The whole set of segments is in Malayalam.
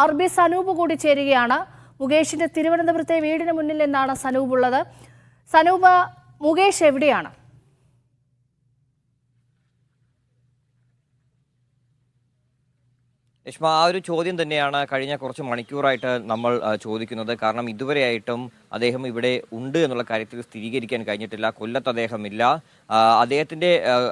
ആർ ബി സനൂപ് കൂടി ചേരുകയാണ്. മുകേഷിന്റെ തിരുവനന്തപുരത്തെ വീടിന് മുന്നിൽ നിന്നാണ് സനൂപ് ഉള്ളത്. സനൂപ് മുകേഷ് എവിടെയാണ്? രശ്മ ആ ഒരു ചോദ്യം തന്നെയാണ് കഴിഞ്ഞ കുറച്ച് മണിക്കൂറായിട്ട് നമ്മൾ ചോദിക്കുന്നത്. കാരണം ഇതുവരെയായിട്ടും അദ്ദേഹം ഇവിടെ ഉണ്ട് എന്നുള്ള കാര്യത്തിൽ സ്ഥിരീകരിക്കാൻ കഴിഞ്ഞിട്ടില്ല. കൊല്ലത്ത് അദ്ദേഹമില്ല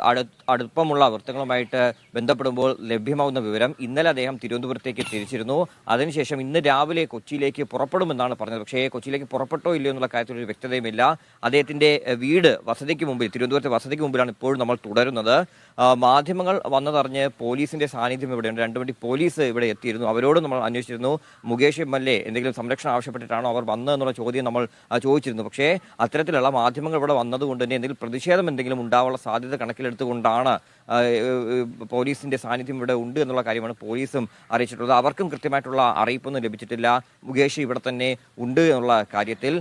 അടു അടുപ്പമുള്ള വൃത്തങ്ങളുമായിട്ട് ബന്ധപ്പെടുമ്പോൾ ലഭ്യമാവുന്ന വിവരം ഇന്നലെ അദ്ദേഹം തിരുവനന്തപുരത്തേക്ക് തിരിച്ചിരുന്നു. അതിനുശേഷം ഇന്ന് രാവിലെ കൊച്ചിയിലേക്ക് പുറപ്പെടുമെന്നാണ് പറഞ്ഞത്. പക്ഷേ കൊച്ചിയിലേക്ക് പുറപ്പെട്ടോ ഇല്ലയോ എന്നുള്ള കാര്യത്തിൽ ഒരു വ്യക്തതയുമില്ല. അദ്ദേഹത്തിന്റെ ആ, വീട് വസതിക്ക് മുമ്പിൽ തിരുവനന്തപുരത്തെ വസതിക്ക് മുമ്പിലാണ് ഇപ്പോഴും നമ്മൾ തുടരുന്നത്. മാധ്യമങ്ങൾ വന്നതറിഞ്ഞ് പോലീസിന്റെ സാന്നിധ്യം ഇവിടെയുണ്ട്. രണ്ടു മണി പോലീസ് ഇവിടെ എത്തിയിരുന്നു. അവരോട് നമ്മൾ അന്വേഷിച്ചിരുന്നു. മുകേഷ് എം എന്തെങ്കിലും സംരക്ഷണം ആവശ്യപ്പെട്ടിട്ടാണോ അവർ വന്നത് എന്നുള്ള ചോദ്യം നമ്മൾ ചോദിച്ചിരുന്നു. പക്ഷേ അത്തരത്തിലുള്ള മാധ്യമങ്ങൾ ഇവിടെ വന്നതുകൊണ്ട് തന്നെ എന്തെങ്കിലും പ്രതിഷേധം എന്തെങ്കിലും ഉണ്ടാവാനുള്ള സാധ്യത കണക്കിലെടുത്തുകൊണ്ടാണ് പോലീസിന്റെ സാന്നിധ്യം ഇവിടെ ഉണ്ട് എന്നുള്ള കാര്യമാണ് പോലീസും അറിയിച്ചിട്ടുള്ളത്. അവർക്കും കൃത്യമായിട്ടുള്ള അറിയിപ്പൊന്നും ലഭിച്ചിട്ടില്ല. മുകേഷ് ഇവിടെ തന്നെ ഉണ്ട് എന്നുള്ള കാര്യത്തിൽ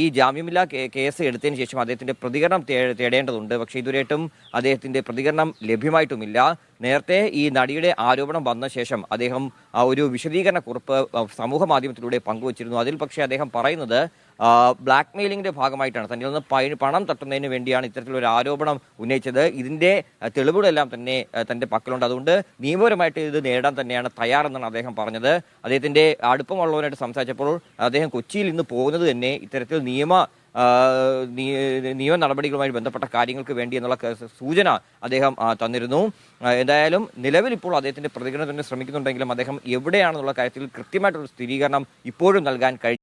ഈ ജാമ്യമില്ല കേസ് എടുത്തതിന് ശേഷം അദ്ദേഹത്തിന്റെ പ്രതികരണം തേടേണ്ടതുണ്ട്. പക്ഷേ ഇതുവരെയായിട്ടും അദ്ദേഹത്തിന്റെ പ്രതികരണം ലഭ്യമായിട്ടുമില്ല. നേരത്തെ ഈ നടിയുടെ ആരോപണം വന്ന ശേഷം അദ്ദേഹം ഒരു വിശദീകരണ കുറിപ്പ് സമൂഹ മാധ്യമത്തിലൂടെ പങ്കുവച്ചിരുന്നു. അതിൽ പക്ഷേ അദ്ദേഹം പറയുന്നത് ബ്ലാക്ക് മെയിലിങ്ങിന്റെ ഭാഗമായിട്ടാണ് തന്നിൽ നിന്ന് പണം തട്ടുന്നതിന് വേണ്ടിയാണ് ഇത്തരത്തിലൊരു ആരോപണം ഉന്നയിച്ചത്. ഇതിന്റെ തെളിവുകളെല്ലാം തന്നെ തന്റെ പക്കലുണ്ട്. അതുകൊണ്ട് നിയമപരമായിട്ട് ഇത് നേടാൻ തന്നെയാണ് തയ്യാറെന്നാണ് അദ്ദേഹം പറഞ്ഞത്. അദ്ദേഹത്തിന്റെ അടുപ്പമുള്ളവരായിട്ട് സംസാരിച്ചപ്പോൾ അദ്ദേഹം കൊച്ചിയിൽ ഇന്ന് പോകുന്നത് തന്നെ ഇത്തരത്തിൽ നിയമ നിയമ നടപടികളുമായി ബന്ധപ്പെട്ട കാര്യങ്ങൾക്ക് വേണ്ടി എന്നുള്ള സൂചന അദ്ദേഹം തന്നിരുന്നു. എന്തായാലും നിലവിൽ ഇപ്പോൾ അദ്ദേഹത്തിന്റെ പ്രതികരണത്തിന് ശ്രമിക്കുന്നുണ്ടെങ്കിലും അദ്ദേഹം എവിടെയാണെന്നുള്ള കാര്യത്തിൽ കൃത്യമായിട്ടുള്ള സ്ഥിരീകരണം ഇപ്പോഴും നൽകാൻ കഴിയും